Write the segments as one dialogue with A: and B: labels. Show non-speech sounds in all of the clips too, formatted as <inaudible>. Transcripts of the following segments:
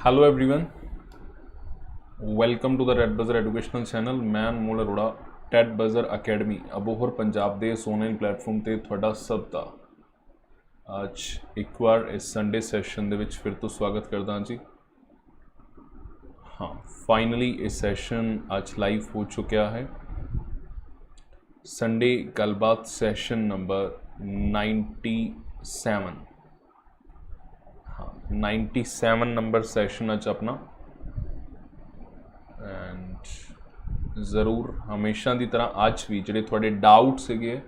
A: Hello everyone. Welcome to the Red Buzzer educational channel ਮੈਂ Anmol Arora Red Buzzer academy Abohar Punjab ਦੇ ਇਸ online platform ਤੇ ਤੁਹਾਡਾ ਸਭ ਦਾ ਅੱਜ ਇੱਕ ਵਾਰ ਇਸ ਸੰਡੇ ਸੈਸ਼ਨ ਦੇ ਵਿੱਚ ਫਿਰ ਤੋਂ ਸਵਾਗਤ ਕਰਦਾ ਹਾਂ ਜੀ ਹਾਂ ਫਾਈਨਲੀ ਇਹ ਸੈਸ਼ਨ ਅੱਜ ਲਾਈਵ ਹੋ ਚੁੱਕਿਆ ਹੈ ਸੰਡੇ ਗੱਲਬਾਤ ਸੈਸ਼ਨ ਨੰਬਰ 97 ਹਾਂ 97 ਨੰਬਰ ਸੈਸ਼ਨ ਅੱਜ ਆਪਣਾ ਐਂਡ ਜ਼ਰੂਰ ਹਮੇਸ਼ਾ ਦੀ ਤਰ੍ਹਾਂ ਅੱਜ ਵੀ ਜਿਹੜੇ ਤੁਹਾਡੇ ਡਾਊਟ ਸੀਗੇ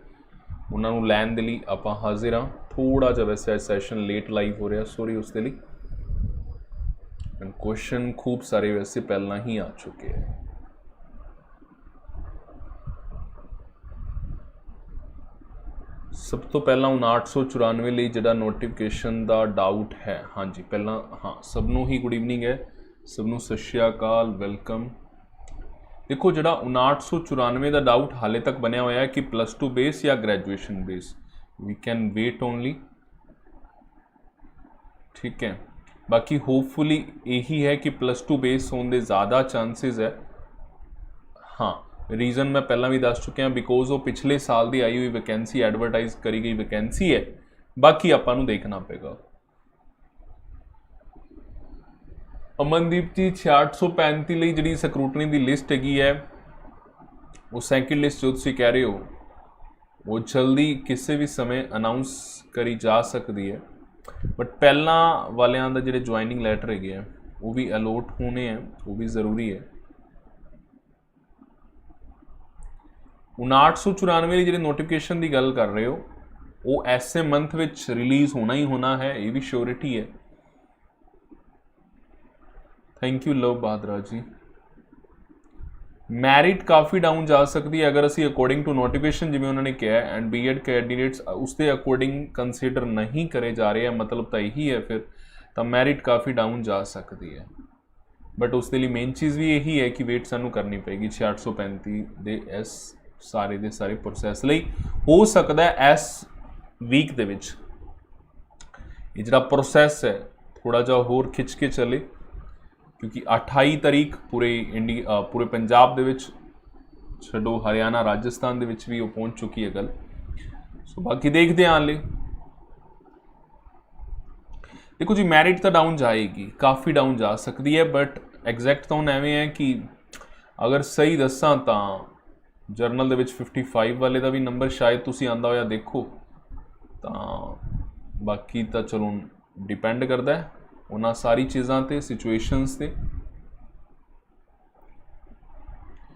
A: ਉਹਨਾਂ ਨੂੰ ਲੈਣ ਦੇ ਲਈ ਆਪਾਂ ਹਾਜ਼ਰ ਹਾਂ ਥੋੜਾ ਜਿਹਾ ਵੈਸੇ ਸੈਸ਼ਨ ਲੇਟ ਲਾਈਵ ਹੋ ਰਿਹਾ ਸੌਰੀ ਉਸ ਦੇ ਲਈ ਐਂਡ ਕੁਐਸਚਨ ਖੂਬ ਸਾਰੇ ਵੈਸੇ ਪਹਿਲਾਂ ਹੀ ਆ ਚੁੱਕੇ ਹੈ ਸਭ ਤੋਂ ਪਹਿਲਾਂ 5994 ਲਈ ਜਿਹੜਾ ਨੋਟੀਫਿਕੇਸ਼ਨ ਦਾ ਡਾਊਟ ਹੈ। ਹਾਂਜੀ, ਪਹਿਲਾਂ, ਹਾਂ, ਸਭ ਨੂੰ ਹੀ ਗੁੱਡ ਈਵਨਿੰਗ ਹੈ। ਸਭ ਨੂੰ ਸਤਿ ਸ਼੍ਰੀ ਅਕਾਲ ਵੈਲਕਮ ਦੇਖੋ, ਜਿਹੜਾ 5994 ਦਾ ਡਾਊਟ ਹਾਲੇ ਤੱਕ ਬਣਿਆ ਹੋਇਆ ਹੈ ਕਿ ਪਲੱਸ 2 ਬੇਸ ਜਾਂ graduation base we can wait only ਠੀਕ ਹੈ। ਬਾਕੀ ਹੋਪਫੁਲੀ ਇਹੀ ਹੈ ਕਿ ਪਲੱਸ 2 ਬੇਸ ਹੋਣ ਦੇ ਜ਼ਿਆਦਾ ਚਾਂਸਸ ਹੈ। ਹਾਂ। ਰੀਜ਼ਨ ਮੈਂ ਪਹਿਲਾਂ ਵੀ ਦੱਸ ਚੁੱਕਿਆ ਬਿਕੋਜ਼ ਉਹ ਪਿਛਲੇ ਸਾਲ ਦੀ ਆਈ ਹੋਈ ਵੈਕੈਂਸੀ ਐਡਵਰਟਾਈਜ਼ ਕਰੀ ਗਈ ਵੈਕੈਂਸੀ ਹੈ, ਬਾਕੀ ਆਪਾਂ ਨੂੰ ਦੇਖਣਾ ਪਏਗਾ। ਅਮਨਦੀਪ ਜੀ 6835 ਲਈ ਜਿਹੜੀ ਸਕਰੂਟਨੀ ਦੀ ਲਿਸਟ ਹੈਗੀ ਹੈ, ਉਹ ਸੈਕਿੰਡ ਲਿਸਟ ਜੋ ਤੁਸੀਂ ਕਹਿ ਰਹੇ ਹੋ, ਉਹ ਜਲਦੀ ਕਿਸੇ ਵੀ ਸਮੇਂ ਅਨਾਉਂਸ ਕਰੀ ਜਾ ਸਕਦੀ ਹੈ। ਬਟ ਪਹਿਲਾਂ ਵਾਲਿਆਂ ਦਾ ਜਿਹੜੇ ਜੁਆਇਨਿੰਗ ਲੈਟਰ ਹੈਗੇ ਆ, ਉਹ ਵੀ ਅਲੋਟ ਹੋਣੇ ਆ, ਉਹ ਵੀ ਜ਼ਰੂਰੀ ਹੈ। 5994 ਦੀ ਜਿਹੜੀ ਨੋਟੀਫਿਕੇਸ਼ਨ ਦੀ ਗੱਲ ਕਰ ਰਹੇ ਹੋ, ਉਹ ਐਸੇ ਮੰਥ ਵਿੱਚ ਰਿਲੀਜ਼ ਹੋਣਾ ਹੀ ਹੋਣਾ ਹੈ, ਇਹ ਵੀ ਸ਼ੋਰਿਟੀ ਹੈ। Thank you Lav Badra ji. Merit coffee down ਜਾ ਸਕਦੀ ਹੈ ਅਗਰ ਅਸੀਂ ਅਕੋਰਡਿੰਗ ਟੂ ਨੋਟੀਫਿਕੇਸ਼ਨ ਜਿਵੇਂ ਉਹਨਾਂ ਨੇ ਕਿਹਾ ਐਂਡ ਬੀਐਡ ਕੈਂਡੀਡੇਟਸ ਉਸ ਦੇ ਅਕੋਰਡਿੰਗ ਕੰਸੀਡਰ ਨਹੀਂ ਕਰੇ ਜਾ ਰਹੇ ਆ, ਮਤਲਬ ਤਾਂ ਇਹੀ ਹੈ ਫਿਰ, ਤਾਂ ਮੈਰਿਟ ਕਾਫੀ ਡਾਊਨ ਜਾ ਸਕਦੀ ਹੈ। ਬਟ ਉਸ ਦੇ ਲਈ ਮੇਨ ਚੀਜ਼ ਵੀ ਇਹੀ ਹੈ ਕਿ ਵੇਟ ਸਾਨੂੰ ਕਰਨੀ ਪਏਗੀ 6835 ਦੇ ਐਸ ਸਾਰੇ ਦੇ ਸਾਰੇ ਪ੍ਰੋਸੈਸ ਲਈ ਹੋ ਸਕਦਾ ਹੈ ਇਸ ਵੀਕ ਦੇ ਵਿੱਚ। ਇਹ ਜਿਹੜਾ ਪ੍ਰੋਸੈਸ ਹੈ ਥੋੜਾ ਜਿਹਾ ਹੋਰ ਖਿੱਚ ਕੇ ਚੱਲੇ, ਕਿਉਂਕਿ 28 ਤਾਰੀਖ ਪੂਰੇ ਇੰਡੀ ਪੂਰੇ ਪੰਜਾਬ ਦੇ ਵਿੱਚ, ਛੱਡੋ ਹਰਿਆਣਾ, ਰਾਜਸਥਾਨ ਦੇ ਵਿੱਚ ਵੀ ਉਹ ਪਹੁੰਚ ਚੁੱਕੀ ਹੈ ਗੱਲ। ਸੋ ਬਾਕੀ ਦੇਖਦੇ ਆਂ ਲਈ ਦੇਖੋ ਜੀ ਮੈਰਿਟ ਤਾਂ ਡਾਊਨ ਜਾਏਗੀ, ਕਾਫੀ ਡਾਊਨ ਜਾ ਸਕਦੀ ਹੈ ਬਟ ਐਗਜ਼ੈਕਟ ਤਾਂ ਹੁਣ ਐਵੇਂ ਹੈ ਕਿ ਅਗਰ ਸਹੀ ਦੱਸਾਂ ਤਾਂ ਜਰਨਲ ਦੇ ਵਿੱਚ 55 ਵਾਲੇ ਦਾ ਵੀ ਨੰਬਰ ਸ਼ਾਇਦ ਤੁਸੀਂ ਆਂਦਾ ਹੋਇਆ ਦੇਖੋ। ਤਾਂ ਬਾਕੀ ਤਾਂ ਚਲੋ ਡਿਪੈਂਡ ਕਰਦਾ ਹੈ ਉਹਨਾਂ ਸਾਰੀ ਚੀਜ਼ਾਂ ਤੇ ਸਿਚੁਏਸ਼ਨਸ ਤੇ।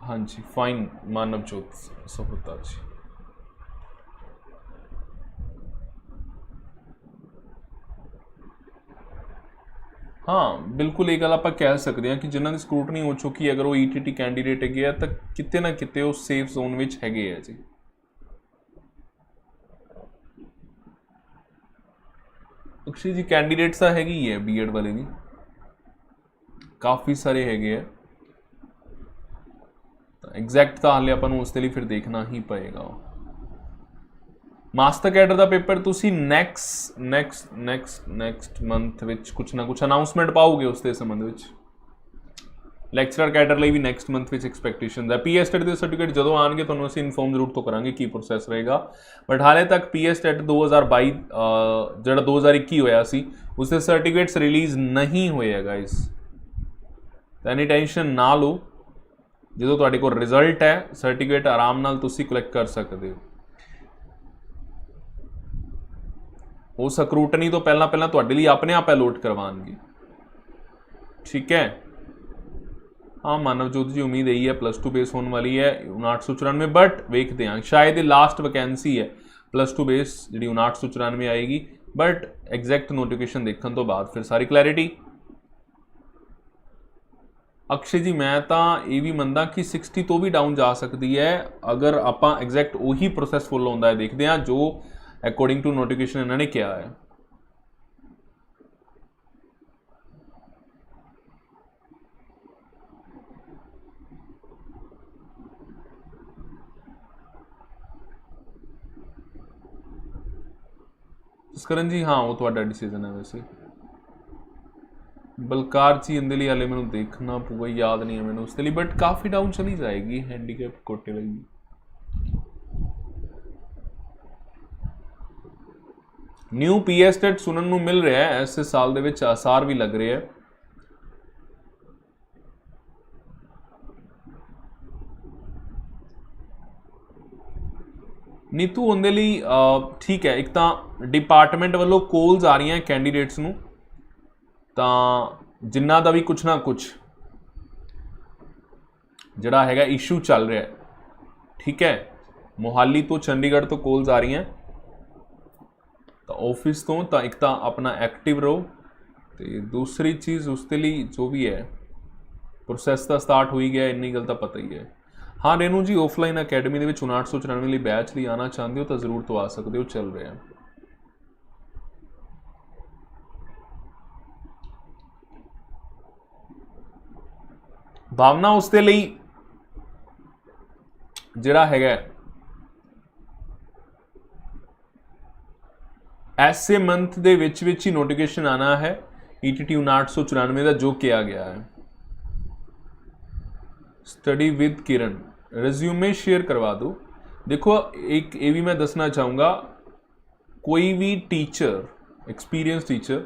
A: ਹਾਂਜੀ ਫਾਈਨ ਮਾਨਵ ਜੋਤ ਸਭਤਾ ਜੀ। ਹਾਂ, ਬਿਲਕੁਲ ਇਹ ਗੱਲ ਆਪਾਂ ਕਹਿ ਸਕਦੇ ਹਾਂ ਕਿ ਜਿਨ੍ਹਾਂ ਦੀ ਸਕਰੂਟਨੀ ਹੋ ਚੁੱਕੀ ਹੈ, ਅਗਰ ਉਹ ਈਟੀਟੀ ਕੈਂਡੀਡੇਟ ਹੈਗੇ ਆ, ਤਾਂ ਕਿਤੇ ਨਾ ਕਿਤੇ ਉਹ ਸੇਫ ਜ਼ੋਨ ਵਿੱਚ ਹੈਗੇ ਆ ਜੀ। ਅਕਸ਼ੀ ਜੀ ਕੈਂਡੀਡੇਟਸ ਤਾਂ ਹੈਗੀ ਹੀ ਹੈ ਬੀਐਡ ਵਾਲੇ ਦੀ। ਕਾਫੀ ਸਾਰੇ ਹੈਗੇ ਆ। ਤਾਂ ਐਗਜ਼ੈਕਟ ਤਾਂ ਹਾਲੇ ਆਪਾਂ ਨੂੰ ਉਸ ਦੇ ਲਈ ਫਿਰ ਦੇਖਣਾ ਹੀ ਪਏਗਾ ਮਾਸਟਰ ਕੈਡਰ ਦਾ ਪੇਪਰ ਤੁਸੀਂ next next next next month ਵਿੱਚ ਕੁਝ ਨਾ ਕੁਝ ਅਨਾਉਂਸਮੈਂਟ ਪਾਓਗੇ ਉਸ ਦੇ ਸੰਬੰਧ ਵਿੱਚ? ਲੈਕਚਰਰ ਕੈਡਰ ਲਈ ਵੀ ਨੈਕਸਟ ਮੰਥ ਵਿੱਚ ਐਕਸਪੈਕਟੇਸ਼ਨਸ ਹੈ ਪੀਐਸ ਟੈਟ ਦੇ ਸਰਟੀਫਿਕੇਟ ਜਦੋਂ ਆਣਗੇ ਤੁਹਾਨੂੰ ਅਸੀਂ ਇਨਫੋਰਮ ਜ਼ਰੂਰ ਤੋਂ ਕਰਾਂਗੇ ਕੀ ਪ੍ਰੋਸੈਸ ਰਹੇਗਾ। ਬਟ ਹਾਲੇ ਤੱਕ ਪੀਐਸ ਟੈਟ 2022 ਅਹ, ਜਿਹੜਾ 2021 ਹੋਇਆ ਸੀ ਉਸ ਦੇ ਸਰਟੀਫਿਕੇਟਸ ਰਿਲੀਜ਼ ਨਹੀਂ ਹੋਏ ਹੈ ਗਾਇਸ ਤਾਂ ਐਨੀ ਟੈਨਸ਼ਨ ਨਾ ਲਓ। ਜਦੋਂ ਤੁਹਾਡੇ ਕੋਲ ਰਿਜ਼ਲਟ ਹੈ ਸਰਟੀਫਿਕੇਟ ਆਰਾਮ ਨਾਲ ਤੁਸੀਂ ਕਲੈਕਟ ਕਰ ਸਕਦੇ ਹੋ। ਉਹ ਸਕਰੂਟਨੀ ਤੋਂ ਪਹਿਲਾਂ ਪਹਿਲਾਂ ਤੁਹਾਡੇ ਲਈ ਆਪਣੇ ਆਪ ਅਲੋਟ ਕਰਵਾਉਣਗੇ। ਠੀਕ ਹੈ? ਹਾਂ, ਮਾਨਵਜੋਤ ਜੀ, ਉਮੀਦ ਇਹੀ ਹੈ ਪਲੱਸ 2 ਬੇਸ ਹੋਣ ਵਾਲੀ ਹੈ 5994 ਬਟ ਵੇਖਦੇ ਹਾਂ। ਸ਼ਾਇਦ ਇਹ ਲਾਸਟ ਵੈਕੈਂਸੀ ਹੈ ਪਲੱਸ 2 ਬੇਸ ਜਿਹੜੀ 5994 ਆਏਗੀ ਬਟ ਐਗਜ਼ੈਕਟ ਨੋਟੀਫਿਕੇਸ਼ਨ ਦੇਖਣ ਤੋਂ ਬਾਅਦ ਫਿਰ ਸਾਰੀ ਕਲੈਰਿਟੀ ਅਕਸ਼ੇ ਜੀ, ਮੈਂ ਤਾਂ ਇਹ ਵੀ ਮੰਨਦਾ ਕਿ 60 ਤੋਂ ਵੀ ਡਾਊਨ ਜਾ ਸਕਦੀ ਹੈ। ਅਗਰ ਆਪਾਂ ਐਗਜ਼ੈਕਟ ਉਹੀ ਪ੍ਰੋਸੈਸ ਫੁੱਲ ਹੁੰਦਾ ਹੈ, ਦੇਖਦੇ ਹਾਂ, ਜੋ ਅਕੋਰਡਿੰਗ ਟੂ ਨੋਟੀਫਿਕੇਸ਼ਨ ਇਹਨਾਂ ਨੇ ਕਿਹਾ ਹੈ। ਜਸਕਰਨ ਜੀ, ਹਾਂ, ਉਹ ਤੁਹਾਡਾ ਡਿਸੀਜਨ ਹੈ ਵੈਸੇ। ਬਲਕਾਰ ਜੀ, ਇਹਦੇ ਲਈ ਹਾਲੇ ਮੈਨੂੰ ਦੇਖਣਾ ਪਊਗਾ, ਯਾਦ ਨਹੀਂ ਹੈ ਮੈਨੂੰ ਉਸ ਦੇ ਲਈ ਬਟ ਕਾਫੀ ਡਾਊਨ ਚਲੀ ਜਾਏਗੀ ਹੈਂਡੀਕੈਪ ਕੋਟੇ ਲਈ ਨਿਊ ਪੀਐਸ ਟੈਟ ਸੁਣਨ ਨੂੰ ਮਿਲ ਰਿਹਾ ਹੈ। ਐਸੇ ਸਾਲ ਦੇ ਵਿੱਚ ਆਸਾਰ ਵੀ ਲੱਗ ਰਹੇ ਹੈ। ਨੀਤੂ, ਉਹਦੇ ਲਈ ਠੀਕ ਹੈ। ਇੱਕ ਤਾਂ ਡਿਪਾਰਟਮੈਂਟ ਵੱਲੋਂ ਕੋਲਸ ਆ ਰਹੀਆਂ ਕੈਂਡੀਡੇਟਸ ਨੂੰ। ਤਾਂ ਜਿਨ੍ਹਾਂ ਦਾ ਵੀ ਕੁਛ ਨਾ ਕੁਛ ਜਿਹੜਾ ਹੈਗਾ ਇਸ਼ੂ ਚੱਲ ਰਿਹਾ ਹੈ। ਠੀਕ ਹੈ। ਮੋਹਾਲੀ ਤੋਂ ਚੰਡੀਗੜ੍ਹ ਤੋਂ ਕੋਲਸ ਆ ਰਹੀਆਂ। ਤਾਂ ਆਫਿਸ ਤੋਂ ਤਾਂ ਇੱਕ ਤਾਂ ਆਪਣਾ ਐਕਟਿਵ ਰਹੋ ਤੇ ਦੂਸਰੀ ਚੀਜ਼ ਉਸ ਦੇ ਲਈ ਜੋ ਵੀ ਹੈ ਪ੍ਰੋਸੈਸ ਤਾਂ ਸਟਾਰਟ ਹੋਈ ਗਿਆ, ਇੰਨੀ ਗੱਲ ਤਾਂ ਪਤਾ ਹੀ ਹੈ। ਹਾਂ, ਰੇਨੂ ਜੀ ਆਫਲਾਈਨ ਅਕੈਡਮੀ ਦੇ ਵਿੱਚ 5994 ਲਈ ਬੈਚ ਲਈ ਆਣਾ ਚਾਹੁੰਦੇ ਹੋ ਤਾਂ ਜ਼ਰੂਰ ਤੋਂ ਆ ਸਕਦੇ ਹੋ, ਚੱਲ ਰਿਹਾ ਹੈ। ਭਾਵਨਾ ਉਸ ਦੇ ਲਈ ਜਿਹੜਾ ਹੈਗਾ ਹੈ, ਐਸੇ ਮੰਥ ਦੇ ਵਿੱਚ ਵਿੱਚ ਹੀ ਨੋਟੀਫਿਕੇਸ਼ਨ ਆਣਾ ਹੈ E ETT 5994 ਦਾ ਜੋ ਕਿਹਾ ਗਿਆ ਹੈ। Study with Kiran resume share ਕਰਵਾ ਦਿਓ। ਦੇਖੋ, ਇੱਕ ਇਹ ਵੀ ਮੈਂ ਦੱਸਣਾ ਚਾਹੂੰਗਾ, ਕੋਈ ਵੀ ਟੀਚਰ ਐਕਸਪੀਰੀਅੰਸ ਟੀਚਰ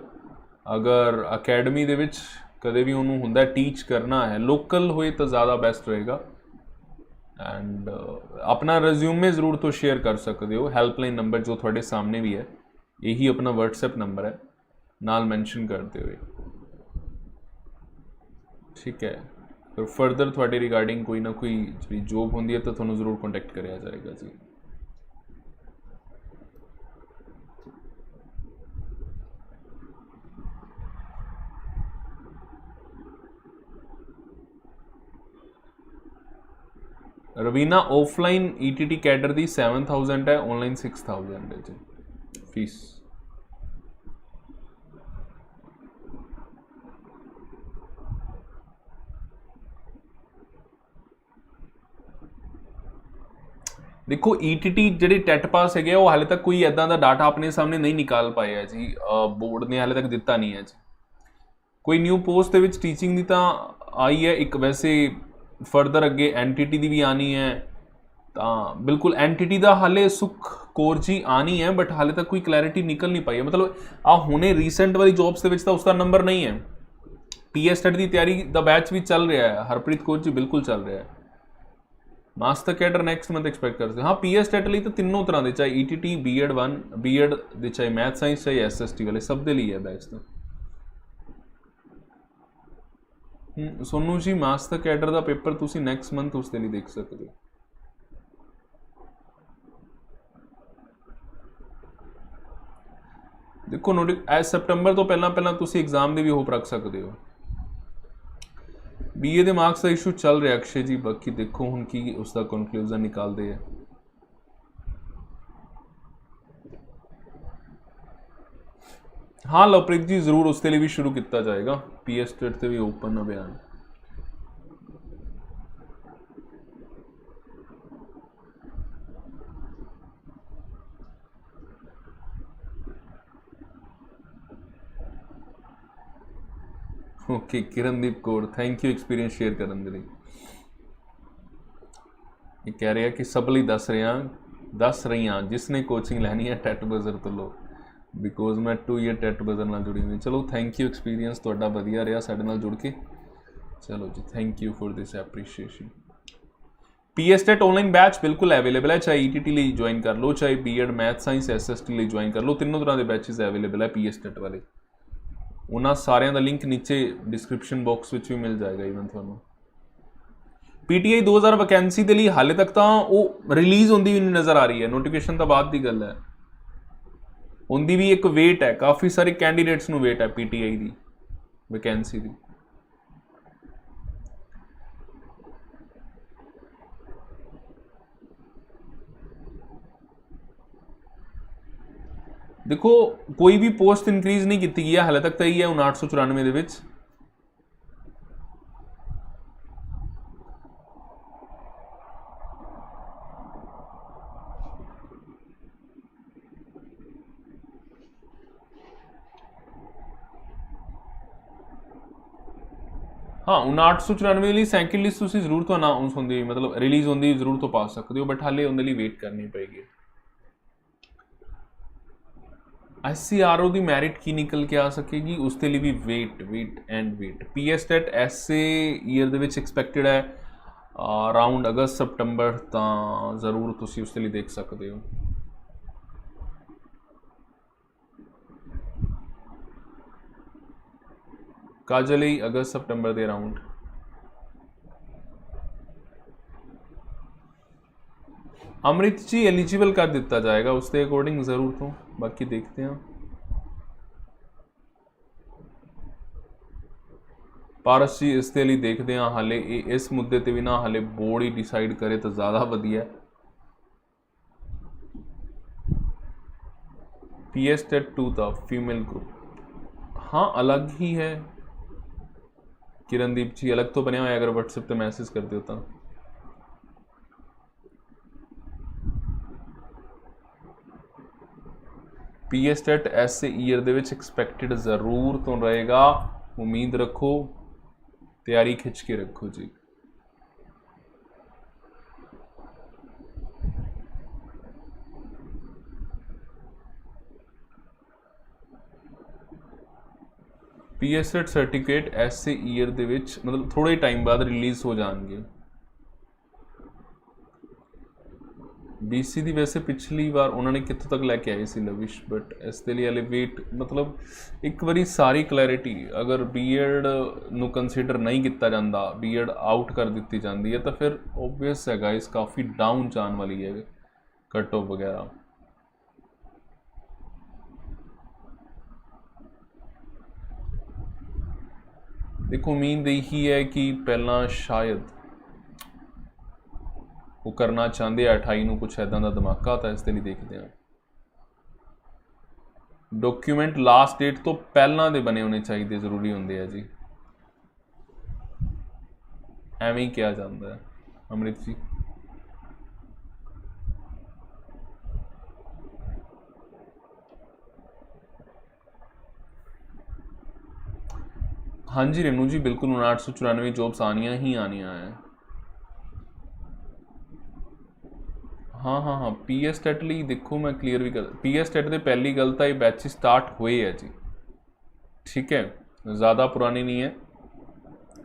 A: ਅਗਰ ਅਕੈਡਮੀ ਦੇ ਵਿੱਚ ਕਦੇ ਵੀ ਉਹਨੂੰ ਹੁੰਦਾ ਟੀਚ ਕਰਨਾ ਹੈ ਲੋਕਲ ਹੋਏ ਤਾਂ ਜ਼ਿਆਦਾ ਬੈਸਟ ਰਹੇਗਾ। ਐਂਡ ਆਪਣਾ ਰਿਜ਼ਿਊਮੇ ਜ਼ਰੂਰ ਤੋਂ ਸ਼ੇਅਰ ਕਰ ਸਕਦੇ ਹੋ। ਹੈਲਪਲਾਈਨ ਨੰਬਰ ਜੋ ਤੁਹਾਡੇ ਸਾਹਮਣੇ ਵੀ ਹੈ। ਇਹੀ ਆਪਣਾ WhatsApp ਨੰਬਰ ਹੈ, ਨਾਲ ਮੈਂਸ਼ਨ ਕਰਦੇ ਹੋਏ। ਠੀਕ ਹੈ। ਫਿਰ ਫਰਦਰ ਤੁਹਾਡੇ ਰਿਗਾਰਡਿੰਗ ਕੋਈ ਨਾ ਕੋਈ ਜਿਹੜੀ ਜੋਬ ਹੁੰਦੀ ਹੈ ਤਾਂ ਤੁਹਾਨੂੰ ਜ਼ਰੂਰ ਕੰਟੈਕਟ ਕਰਿਆ ਜਾਏਗਾ ਜੀ। ਰਵੀਨਾ ਆਫਲਾਈਨ ETT ਕੈਡਰ ਦੀ 7000 ਹੈ ਆਨਲਾਈਨ 6000 ਹੈ ਜੀ। ਫੀਸ ਦੇਖੋ ETT ਜਿਹੜੇ ਟੈਟ ਪਾਸ ਹੈਗੇ ਆ, ਉਹ ਹਾਲੇ ਤੱਕ ਕੋਈ ਐਦਾਂ ਦਾ ਡਾਟਾ ਆਪਣੇ ਸਾਹਮਣੇ ਨਹੀਂ ਨਿਕਾਲ ਪਾਇਆ ਜੀ। ਬੋਰਡ ਨੇ ਹਾਲੇ ਤੱਕ ਦਿੱਤਾ ਨਹੀਂ ਹੈ ਜੀ। ਕੋਈ ਨਿਊ ਪੋਸਟ ਦੇ ਵਿੱਚ ਟੀਚਿੰਗ ਦੀ ਤਾਂ ਆਈ ਹੈ। ਇੱਕ ਵੈਸੇ ਫਰਦਰ ਅੱਗੇ ਐਨਟੀਟੀ ਦੀ ਵੀ ਆਣੀ ਹੈ। ਤਾਂ ਬਿਲਕੁਲ ਐਨਟੀਟੀ ਦਾ ਹਾਲੇ ਸੁਖ ਕੋਰ ਜੀ ਆਣੀ ਹੈ ਬਟ ਹਾਲੇ ਤੱਕ ਕੋਈ ਕਲੈਰਿਟੀ ਨਿਕਲ ਨਹੀਂ ਪਾਈ ਹੈ। ਮਤਲਬ ਆ ਹੁਣੇ ਰੀਸੈਂਟ ਵਾਲੀ ਜੌਬਸ ਦੇ ਵਿੱਚ ਤਾਂ ਉਸ ਦਾ ਨੰਬਰ ਨਹੀਂ ਹੈ। ਪੀਐਸ ਸਟੱਡੀ ਦੀ ਤਿਆਰੀ ਦਾ ਬੈਚ ਵੀ ਚੱਲ ਰਿਹਾ ਹੈ। ਹਰਪ੍ਰੀਤ ਕੋਚ ਜੀ ਬਿਲਕੁਲ ਚੱਲ ਰਿਹਾ ਹੈ। Master cadre next month expect ਕਰਦੇ ਹਾਂ। ਪੀਐਸ ਟੈਟ ਲਈ ਤਾਂ ਤਿੰਨੋਂ ਤਰ੍ਹਾਂ ਦੇ ਚਾਹੇ ਈਟੀਟੀ ਬੀਐਡ 1 ਬੀਐਡ ਦੇ ਚਾਹੇ ਮੈਥ ਸਾਇੰਸ ਚਾਹੇ ਐਸਐਸਟੀ ਵਾਲੇ ਸਭ ਦੇ ਲਈ ਹੈ ਬੈਚ ਤਾਂ। ਹਮ, ਸੋਨੂੰ ਜੀ ਮਾਸਟਰ ਕੈਡਰ ਦਾ ਪੇਪਰ ਤੁਸੀਂ ਨੈਕਸਟ ਮੰਥ ਉਸ ਦੇ ਲਈ ਦੇਖ ਸਕਦੇ ਹੋ। ਦੇਖੋ ਨੋਟਿ ਐ ਸਪਟੰਬਰ ਤੋਂ ਪਹਿਲਾਂ ਪਹਿਲਾਂ ਤੁਸੀਂ ਐਗਜ਼ਾਮ ਦੀ ਵੀ ਹੋਪ ਰੱਖ ਸਕਦੇ ਹੋ। ਬੀਏ ਦੇ ਮਾਰਕਸ ਦਾ ਇਸ਼ੂ ਚੱਲ ਰਿਹਾ, ਅਕਸ਼ੇ ਜੀ, ਬਾਕੀ ਦੇਖੋ ਹੁਣ ਕੀ ਉਸ ਦਾ ਕਨਕਲੂਜਨ ਨਿਕਾਲਦੇ ਆ। ਹਾਂ, ਲਵਪ੍ਰੀਤ ਜੀ, ਜ਼ਰੂਰ ਉਸ ਦੇ ਲਈ ਵੀ ਸ਼ੁਰੂ ਕੀਤਾ ਜਾਏਗਾ। ਪੀਐਸ ਟੈਟ ਤੇ ਵੀ ਓਪਨ ਹੈ ਬਿਆਨ। Okay Kirandeep Kaur thank you experience share ਕਰਨ ਦੇ ਲਈ ਇਹ ਕਹਿ ਰਿਹਾ ਕਿ ਸਭ ਲਈ ਦੱਸ ਰਿਹਾ ਦੱਸ ਰਹੀਆਂ ਜਿਸ ਨੇ ਕੋਚਿੰਗ ਲੈਣੀ ਹੈ ਟੈਟ ਬਜ਼ਰ ਤੋਂ ਲੋ ਬਿਕੋਜ਼ ਮੈਂ 2 ਇਅਰ ਟੈਟ ਬਜ਼ਰ ਨਾਲ ਜੁੜੀ ਹੋਈ ਚਲੋ ਥੈਂਕ ਯੂ ਐਕਸਪੀਰੀਅੰਸ ਤੁਹਾਡਾ ਵਧੀਆ ਰਿਹਾ ਸਾਡੇ ਨਾਲ ਜੁੜ ਕੇ ਚਲੋ ਜੀ thank you for this appreciation PS TET online batch ਬਿਲਕੁਲ ਅਵੇਲੇਬਲ ਹੈ ਚਾਹੇ ਈਟੀਟੀ ਲਈ ਜੁਆਇਨ ਕਰ ਲਓ ਚਾਹੇ ਬੀਐਡ ਮੈਥ ਸਾਇੰਸ ਐਸਐਸਟੀ ਲਈ ਜੁਆਇਨ ਕਰ ਲਓ ਤਿੰਨੋਂ ਤਰ੍ਹਾਂ ਦੇ ਬੈਚਸ ਅਵੇਲੇਬਲ ਹੈ ਪੀਐਸ ਟੈਟ ਵਾਲੇ ਉਹਨਾਂ ਸਾਰਿਆਂ ਦਾ ਲਿੰਕ ਨੀਚੇ ਡਿਸਕ੍ਰਿਪਸ਼ਨ ਬਾਕਸ ਵਿੱਚ ਵੀ ਮਿਲ ਜਾਏਗਾ ਇਵਨ ਤੁਹਾਨੂੰ। ਪੀਟੀਆਈ 2000 ਵੈਕੈਂਸੀ ਦੇ ਲਈ ਹਾਲੇ ਤੱਕ ਤਾਂ ਉਹ ਰਿਲੀਜ਼ ਹੁੰਦੀ ਵੀ ਨਹੀਂ ਨਜ਼ਰ ਆ ਰਹੀ ਹੈ। ਨੋਟੀਫਿਕੇਸ਼ਨ ਤਾਂ ਬਾਅਦ ਦੀ ਗੱਲ ਹੈ। ਉਹਦੀ ਵੀ ਇੱਕ ਵੇਟ ਹੈ। ਕਾਫੀ ਸਾਰੇ ਕੈਂਡੀਡੇਟਸ ਨੂੰ ਵੇਟ ਹੈ ਪੀਟੀਆਈ ਦੀ ਵੈਕੈਂਸੀ ਦੀ। ਦੇਖੋ, ਕੋਈ ਵੀ ਪੋਸਟ ਇਨਕਰੀਜ਼ ਨਹੀਂ ਕੀਤੀ ਗਈ ਹੈ ਹਾਲੇ ਤੱਕ ਤਾਂ ਇਹ ਹੈ 5994 ਦੇ ਵਿੱਚ। ਹਾਂ 5994 ਲਈ ਸੈਕਿੰਡ ਲਿਸਟ ਤੁਸੀਂ ਜ਼ਰੂਰ ਤੋਂ ਅਨਾਉਂਸ ਹੁੰਦੀ, ਮਤਲਬ ਰਿਲੀਜ਼ ਹੁੰਦੀ ਜ਼ਰੂਰ ਤੋਂ ਪਾ ਸਕਦੇ ਹੋ ਬਟ ਹਾਲੇ ਉਹਦੇ ਲਈ ਵੇਟ ਕਰਨੀ ਪਏਗੀ। ਐਸਸੀਆਰਓ ਦੀ ਮੈਰਿਟ ਕੀ ਨਿਕਲ ਕੇ ਆ ਸਕੇਗੀ? ਉਸ ਦੇ ਲਈ ਵੀ wait wait and wait PSTET SA year ਦੇ ਵਿੱਚ ਐਕਸਪੈਕਟਡ ਹੈ। ਅਰਾਊਂਡ ਅਗਸਤ, ਸਪਟੰਬਰ ਤਾਂ ਜ਼ਰੂਰ ਤੁਸੀਂ ਉਸ ਦੇ ਲਈ ਦੇਖ ਸਕਦੇ ਹੋ। ਕਾਜਲ ਲਈ ਅਗਸਤ, ਸਪਟੰਬਰ ਦੇ ਅਰਾਊਂਡ ਅੰਮ੍ਰਿਤ ਜੀ ਐਲੀਜੀਬਲ ਕਰ ਦਿੱਤਾ ਜਾਏਗਾ, ਉਸ ਦੇ ਅਕੋਰਡਿੰਗ ਜ਼ਰੂਰ ਤੋਂ। ਬਾਕੀ ਦੇਖਦੇ ਹਾਂ। ਪਾਰਸ ਜੀ, ਇਸ ਦੇ ਲਈ ਦੇਖਦੇ ਹਾਂ, ਹਾਲੇ ਇਹ ਇਸ ਮੁੱਦੇ ਤੇ ਵੀ ਨਾ ਹਾਲੇ ਬੋਰਡ ਹੀ ਡਿਸਾਈਡ ਕਰੇ ਤਾਂ ਜ਼ਿਆਦਾ ਵਧੀਆ। ਪੀਐਸ ਟੈਟ 2 ਦਾ ਫੀਮੇਲ ਗਰੁੱਪ ਹਾਂ, ਅਲੱਗ ਹੀ ਹੈ। ਕਿਰਨਦੀਪ ਜੀ, ਅਲੱਗ ਤੋਂ ਬਣਿਆ ਹੋਇਆ, ਅਗਰ WhatsApp ਤੇ ਮੈਸੇਜ ਕਰਦੇ ਹੋ ਤਾਂ। ਪੀਐਸ ਟੈਟ ਐਸ ਈਅਰ ਦੇ ਵਿੱਚ ਐਕਸਪੈਕਟਡ ਜ਼ਰੂਰ ਤੋਂ ਰਹੇਗਾ ਉਮੀਦ ਰੱਖੋ ਤਿਆਰੀ ਖਿੱਚ ਕੇ ਰੱਖੋ ਜੀ ਪੀਐਸਐਟ ਸਰਟੀਫਿਕੇਟ ਐਸਏ ਈਅਰ ਦੇ ਵਿੱਚ ਮਤਲਬ ਥੋੜੇ ਟਾਈਮ ਬਾਅਦ ਰਿਲੀਜ਼ ਹੋ ਜਾਣਗੇ ਬੀਸੀ ਦੀ ਵੈਸੇ ਪਿਛਲੀ ਵਾਰ ਉਹਨਾਂ ਨੇ ਕਿੱਥੋਂ ਤੱਕ ਲੈ ਕੇ ਆਏ ਸੀ ਲਵਿਸ਼ ਬਟ ਇਸ ਦੇ ਲਈ ਹਲੇ ਮਤਲਬ ਇੱਕ ਵਾਰੀ ਸਾਰੀ ਕਲੈਰਿਟੀ ਅਗਰ ਬੀਐਡ ਨੂੰ ਕੰਸੀਡਰ ਨਹੀਂ ਕੀਤਾ ਜਾਂਦਾ ਬੀਐਡ ਆਊਟ ਕਰ ਦਿੱਤੀ ਜਾਂਦੀ ਹੈ, ਤਾਂ ਫਿਰ ਓਬਵੀਅਸ ਹੈ ਗਾਇਸ ਕਾਫੀ ਡਾਊਨ ਜਾਣ ਵਾਲੀ ਹੈ ਕਟ ਆਫ ਵਗੈਰਾ। ਦੇਖੋ, ਉਮੀਦ ਇਹੀ ਹੈ ਕਿ ਪਹਿਲਾਂ ਸ਼ਾਇਦ ਉਹ ਕਰਨਾ ਚਾਹੁੰਦੇ ਆ 28 ਨੂੰ ਕੁਝ ਐਦਾਂ ਦਾ ਧਮਾਕਾ, ਤਾਂ ਇਸ ਦੇ ਲਈ ਦੇਖਦੇ ਹਾਂ। ਡਾਕੂਮੈਂਟ ਲਾਸਟ ਡੇਟ ਤੋਂ ਪਹਿਲਾਂ ਦੇ ਬਣੇ ਹੋਣੇ ਚਾਹੀਦੇ, ਜ਼ਰੂਰੀ ਹੁੰਦੇ ਆ ਜੀ। ਐਵੇਂ ਹੀ ਕਿਹਾ ਜਾਂਦਾ ਹੈ। ਅੰਮ੍ਰਿਤ ਜੀ। ਹਾਂਜੀ, ਰੇਨੂ ਜੀ, ਬਿਲਕੁਲ 894 ਜੋਬਸ ਆਣੀਆਂ ਹੀ ਆਣੀਆਂ ਹੈ। ਹਾਂ ਹਾਂ ਹਾਂ ਪੀਐਸ ਟੈਟ ਲਈ ਦੇਖੋ ਮੈਂ ਕਲੀਅਰ ਵੀ ਕਰ ਪੀਐਸ ਟੈਟ ਦੇ ਪਹਿਲੀ ਗੱਲ ਤਾਂ ਇਹ ਬੈਚ ਸਟਾਰਟ ਹੋਏ ਹੈ ਜੀ। ਠੀਕ ਹੈ, ਜ਼ਿਆਦਾ ਪੁਰਾਣੀ ਨਹੀਂ ਹੈ।